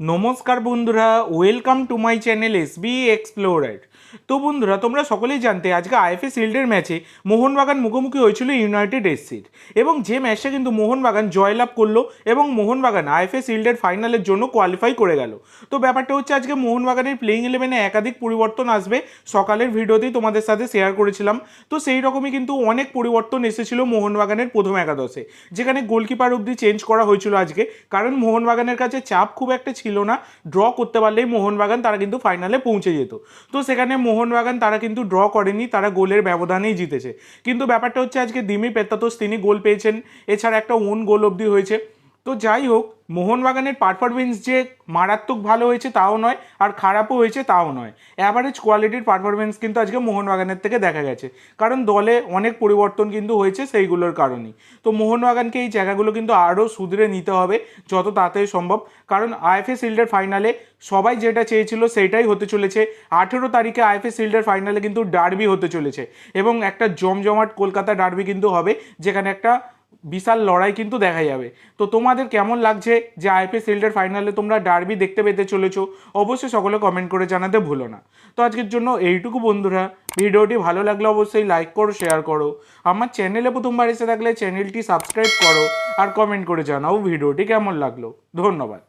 নমস্কার বন্ধুরা welcome to my channel S B explorer তো বন্ধুরা, তোমরা সকলেই জানতে, আজকে আইএফএ শিল্ডের ম্যাচে মোহনবাগান মুখোমুখি হয়েছিল ইউনাইটেড এসসির এবং যে ম্যাচটা কিন্তু মোহনবাগান জয়লাভ করল এবং মোহনবাগান আইএফএ শিল্ডের ফাইনালের জন্য কোয়ালিফাই করে গেল। তো ব্যাপারটা হচ্ছে, আজকে মোহনবাগানের প্লেইং ইলেভেনে একাধিক পরিবর্তন আসবে। সকালের ভিডিওতেই তোমাদের সাথে শেয়ার করেছিলাম। তো সেই রকমই কিন্তু অনেক পরিবর্তন এসেছিল মোহনবাগানের প্রথম একাদশে। যেখানে গোলকিপার অবধি চেঞ্জ করা হয়েছিল আজকে। কারণ মোহনবাগানের কাছে চাপ খুব একটা ছিল না ড্র করতে পারলেই মোহনবাগান তারা কিন্তু ফাইনালে পৌঁছে যেত। তো সেখানে মোহনবাগান তারা কিন্তু ড্র করেনি, তারা গোলের ব্যবধানেই জিতেছে। কিন্তু ব্যাপারটা হচ্ছে আজকে দিমি পেত্তাতোস তিনি গোল পেয়েছেন, এছাড়া একটা ওন গোল অবধি হয়েছে। তো যাই হোক, মোহনবাগানের পারফরমেন্স যে মারাত্মক ভালো হয়েছে তাও নয়, আর খারাপও হয়েছে তাও নয়। অ্যাভারেজ কোয়ালিটির পারফরমেন্স কিন্তু আজকে মোহনবাগানের থেকে দেখা গেছে। কারণ দলে অনেক পরিবর্তন কিন্তু হয়েছে সেইগুলোর কারণেই। তো মোহনবাগানকে এই জায়গাগুলো কিন্তু আরও সুধরে নিতে হবে, যত তাড়াতাড়ি সম্ভব। কারণ আইএফএ শিল্ডের ফাইনালে সবাই যেটা চেয়েছিল সেইটাই হতে চলেছে। আঠেরো তারিখে আইএফএ শিল্ডের ফাইনালে কিন্তু ডার্বি হতে চলেছে। এবং একটা জমজমাট কলকাতা ডার্বি কিন্তু হবে, যেখানে একটা বিশাল লড়াই কিন্তু দেখা যাবে। তো তোমাদের কেমন লাগছে যে আইপিএস শিল্ডের ফাইনালে তোমরা ডার্বি দেখতে পেতে চলেছো? অবশ্যই সকলে কমেন্ট করে জানাতে ভুলো না। তো আজকের জন্য এইটুকু বন্ধুরা। ভিডিওটি ভালো লাগলে অবশ্যই লাইক করো শেয়ার করো। আমার চ্যানেলে প্রথমবার এসে থাকলে চ্যানেলটি সাবস্ক্রাইব করো আর কমেন্ট করে জানাও ভিডিওটি কেমন লাগল। ধন্যবাদ।